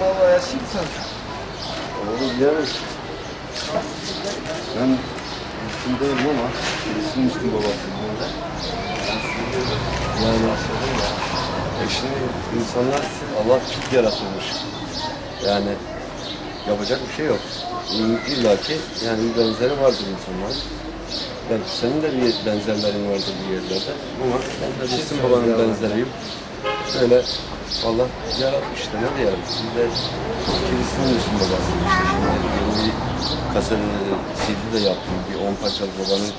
Baba yaşıyorsan Onu bilemez. Ben Müslüm değilim ama Müslüm Müslüm babası. Yani e şimdi insanlar Allah çift yaratılmış. Yani yapacak bir şey yok. İlla ki yani bir benzeri vardır insanların. Belki senin de bir benzerlerin vardır bir yerlerde. Ama ben de Müslüm babanın benzeriyim. Böyle Allah yaratmış işte ne diyelim. Biz de kilisinin babası. İşte şimdi yeni bir kaset CD de yaptım. Bir 10 parçalı babanın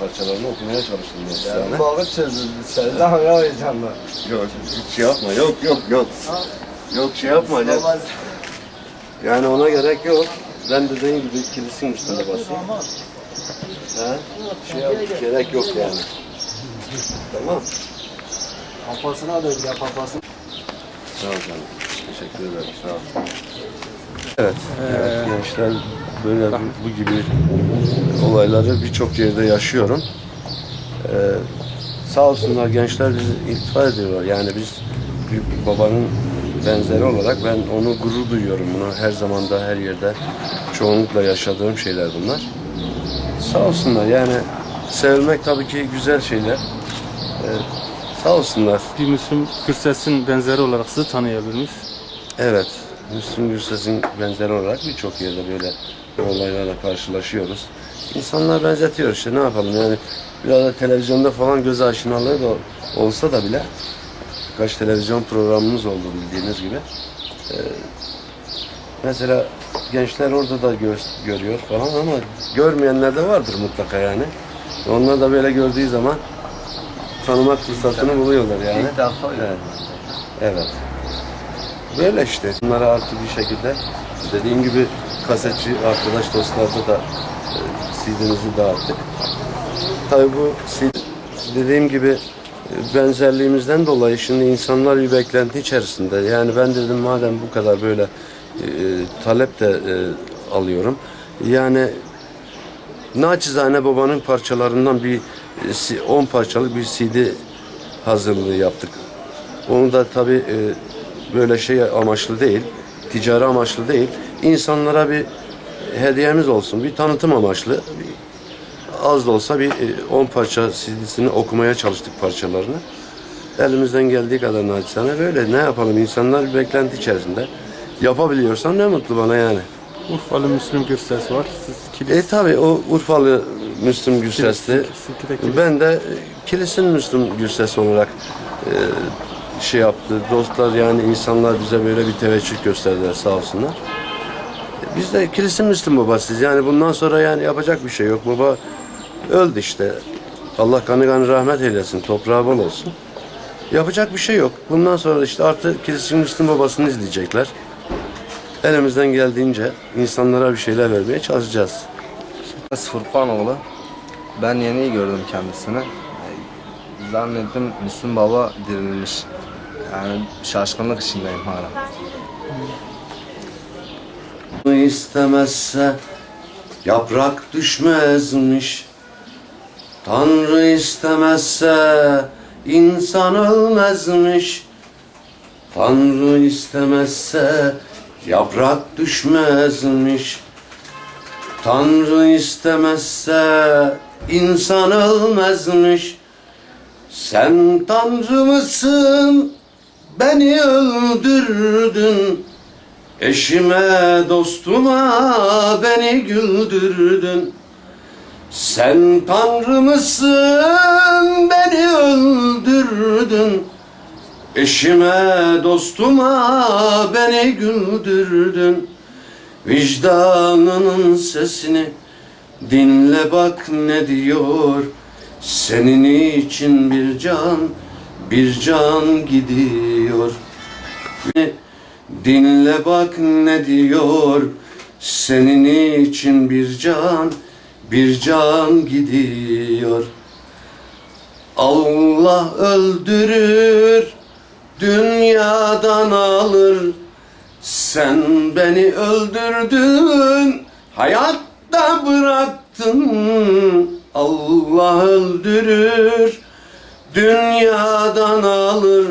parçalarını okumaya çalıştım. Yani. yani bağı çözüldü. Selam ya heyecanla. Yok hiç şey yapma. Yok yok yok. Yok şey yapma. Baba Yani ona gerek yok. Ben dediğim gibi kilisin üstünde basayım. Ha? Şey yap, gerek yok yani. Tamam. kafasına dön ya kafasına. Sağ ol canım. Teşekkür ederim. Sağ ol. Evet, evet gençler böyle bu, bu gibi olayları birçok yerde yaşıyorum. Ee, sağ olsunlar gençler bizi iltifat ediyorlar. Yani biz bir babanın benzeri olarak ben onu gurur duyuyorum. Bunu her zamanda her yerde çoğunlukla yaşadığım şeyler bunlar. Sağ olsunlar yani sevilmek tabii ki güzel şeyler. Ee, sağ olsunlar. Bir Müslüm Gürses'in benzeri olarak sizi tanıyabilir Evet, Müslüm Gürses'in benzeri olarak birçok yerde böyle olaylarla karşılaşıyoruz. İnsanlar benzetiyor işte ne yapalım yani biraz da televizyonda falan göz aşinalığı da olsa da bile birkaç televizyon programımız oldu bildiğiniz gibi. Ee, mesela gençler orada da gö- görüyor falan ama görmeyenler de vardır mutlaka yani. Onlar da böyle gördüğü zaman tanımak fırsatını buluyorlar yani. İlk defa Evet. Evet. Böyle işte. Bunları artık bir şekilde dediğim gibi kasetçi arkadaş dostlarda da e, CD'mizi dağıttık. Tabii bu CD, dediğim gibi e, benzerliğimizden dolayı şimdi insanlar bir beklenti içerisinde. Yani ben dedim madem bu kadar böyle e, talep de e, alıyorum. Yani naçizane babanın parçalarından bir e, 10 parçalık bir CD hazırlığı yaptık. Onu da tabii e, böyle şey amaçlı değil, ticari amaçlı değil. İnsanlara bir hediyemiz olsun, bir tanıtım amaçlı. Bir, az da olsa bir 10 parça CD'sini okumaya çalıştık parçalarını. Elimizden geldiği kadar naçizane böyle ne yapalım insanlar bir beklenti içerisinde. Yapabiliyorsam ne mutlu bana yani. Urfalı Müslüm Gürses var. Siz kilis, E tabi o Urfalı Müslüm Gürses'ti. Ben de e, kilisin Müslüm Gürses olarak e, şey yaptı. Dostlar yani insanlar bize böyle bir teveccüh gösterdiler sağ olsunlar. E, Biz de kilisin Müslüm babasıyız. Yani bundan sonra yani yapacak bir şey yok. Baba öldü işte. Allah kanı kanı rahmet eylesin. Toprağı bol olsun. Yapacak bir şey yok. Bundan sonra işte artık kilisin Müslüm babasını izleyecekler. Elimizden geldiğince insanlara bir şeyler vermeye çalışacağız. Furkanoğlu. Ben yeni gördüm kendisini. Zannettim Müslüm Baba dirilmiş. Yani şaşkınlık içindeyim hala. istemezse yaprak düşmezmiş. Tanrı istemezse insan ölmezmiş. Tanrı istemezse yaprak düşmezmiş. Tanrı istemezse insan ölmezmiş. Sen Tanrı mısın? Beni öldürdün. Eşime dostuma beni güldürdün. Sen Tanrı mısın? Beni öldürdün. Eşime dostuma beni güldürdün. Vicdanının sesini dinle bak ne diyor. Senin için bir can, bir can gidiyor. Dinle bak ne diyor. Senin için bir can, bir can gidiyor. Allah öldürür, dünyadan alır. Sen beni öldürdün, hayatta bıraktın. Allah öldürür, dünyadan alır.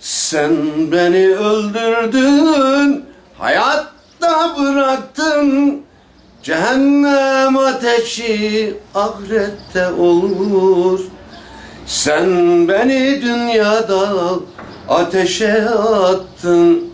Sen beni öldürdün, hayatta bıraktın. Cehennem ateşi ahirette olur. Sen beni dünyada ateşe attın.